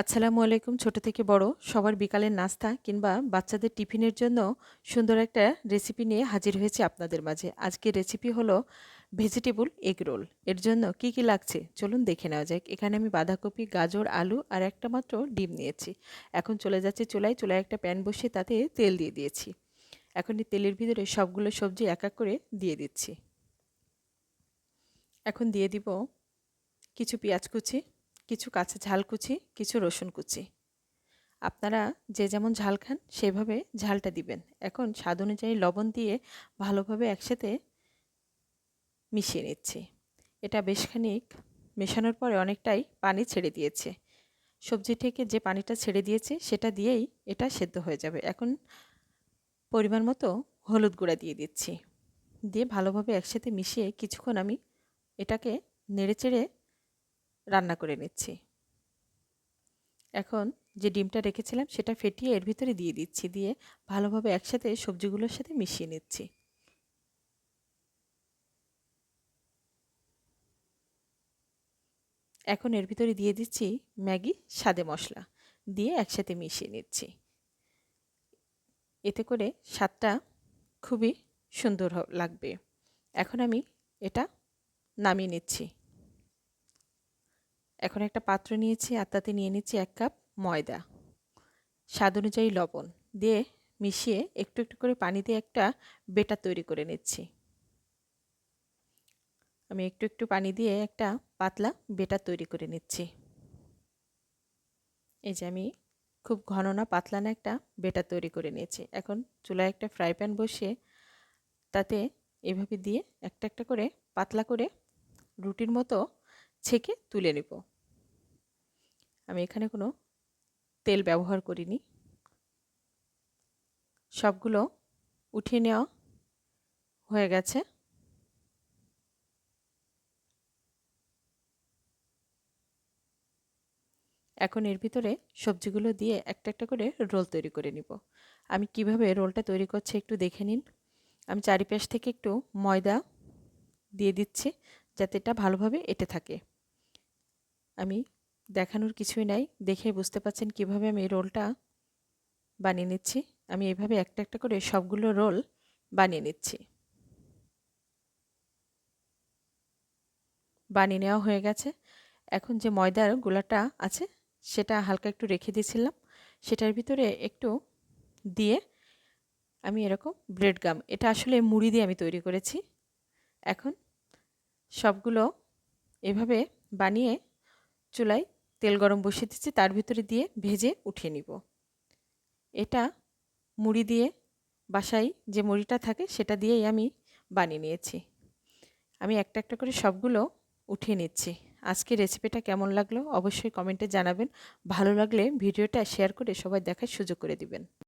আসসালামু আলাইকুম, ছোট থেকে বড়, সবার বিকালের নাস্তা কিংবা বাচ্চাদের টিফিনের জন্য সুন্দর একটা রেসিপি নিয়ে হাজির হয়েছে আপনাদের মাঝে। আজকের রেসিপি হলো ভেজিটেবল এগ রোল এর জন্য কি কি লাগছে? চলুন দেখে নেওয়া যাক। এখানে আমি বাঁধাকপি, গাজর, আলু আর একটা মাত্র ডিম নিয়েছি। এখন চলে যাচ্ছে চুলায়। চুলায় একটা প্যান বসিয়ে তাতে তেল দিয়ে দিয়েছি। এখন এই তেলের ভিতরে সবগুলো সবজি এক এক করে দিয়ে দিচ্ছি। এখন দিয়ে দিব কিছু পেঁয়াজ কুচি কিছু কাঁচা ঝাল কুচি, কিছু রসুন কুচি। আপনারা যে যেমন ঝাল খান, সেভাবে ঝালটা দিবেন। এখন স্বাদ অনুযায়ী লবণ দিয়ে ভালোভাবে একসাথে মিশিয়ে নিচ্ছি। এটা বেশ খানিক মেশানোর পরে অনেকটাই পানি ছেড়ে দিয়েছে। সবজি থেকে যে পানিটা ছেড়ে দিয়েছে, সেটা দিয়েই এটা সেদ্ধ হয়ে যাবে। এখন পরিমাণ মতো হলুদ গুঁড়া দিয়ে দিচ্ছি। দিয়ে ভালোভাবে একসাথে মিশিয়ে কিছুক্ষণ আমি এটাকে নেড়ে চেড়ে রান্না করে নিচ্ছি। এখন যে ডিমটা রেখেছিলাম সেটা ফেটিয়ে এর ভিতরে দিয়ে দিচ্ছি, দিয়ে ভালোভাবে একসাথে সবজিগুলোর সাথে মিশিয়ে নিচ্ছি। এখন এর ভিতরে দিয়ে দিচ্ছি ম্যাগি, স্বাদে মশলা, দিয়ে একসাথে মিশিয়ে নিচ্ছি। এতে করে স্বাদটা খুবই সুন্দর লাগবে। এখন আমি এটা নামিয়ে নিচ্ছি। এখন একটা পাত্র নিয়েছি আর তাতে নিয়ে নিচ্ছি এক কাপ ময়দা। স্বাদ অনুযায়ী লবণ। দিয়ে মিশিয়ে একটু একটু করে পানি দিয়ে একটা বেটার তৈরি করে নিচ্ছি। আমি একটু একটু পানি দিয়ে একটা পাতলা বেটার তৈরি করে নিচ্ছি। এই যে আমি খুব ঘন না, পাতলা না একটা বেটার তৈরি করে নিয়েছি। এখন চুলায় একটা ফ্রাই প্যান বসিয়ে তাতে এভাবে দিয়ে একটা একটা করে পাতলা করে রুটির মতো ছেঁকে তুলে নেব। আমি এখানে কোনো তেল ব্যবহার করিনি। সবগুলো উঠিয়ে নেওয়া হয়ে গেছে। এখন এর ভিতরে সবজিগুলো দিয়ে একটা একটা করে রোল তৈরি করে নিব। আমি কীভাবে রোলটা তৈরি করছি একটু দেখে নিন। আমি চারিপাশ থেকে একটু ময়দা দিয়ে দিচ্ছি যাতে এটা ভালোভাবে এটে থাকে। আমি দেখানোর কিছুই নাই। দেখে বুঝতে পাচ্ছেন কীভাবে আমি রোলটা বানিয়ে নিচ্ছি। আমি এভাবে একটা একটা করে সবগুলো রোল বানিয়ে নিচ্ছি। বানিয়ে নেওয়া হয়ে গেছে। এখন যে ময়দার গোলাটা আছে, সেটা হালকা একটু রেখে দিয়েছিলাম। সেটার ভিতরে একটু দিয়ে আমি এরকম ব্রেড গাম, এটা আসলে মুড়ি দিয়ে আমি তৈরি করেছি। এখন সবগুলো এভাবে বানিয়ে চুলায় তেল গরম বসিয়ে দিচ্ছি, তার ভিতরে দিয়ে ভেজে উঠিয়ে নিব। এটা মুড়ি দিয়ে বাসায় যে মুড়িটা থাকে সেটা দিয়েই আমি বানিয়ে নিয়েছি। আমি একটা একটা করে সবগুলো উঠিয়ে নিচ্ছি। আজকে রেসিপিটা কেমন লাগল অবশ্যই কমেন্টে জানাবেন। ভালো লাগলে ভিডিওটা শেয়ার করে সবাই দেখার সুযোগ করে দিবেন।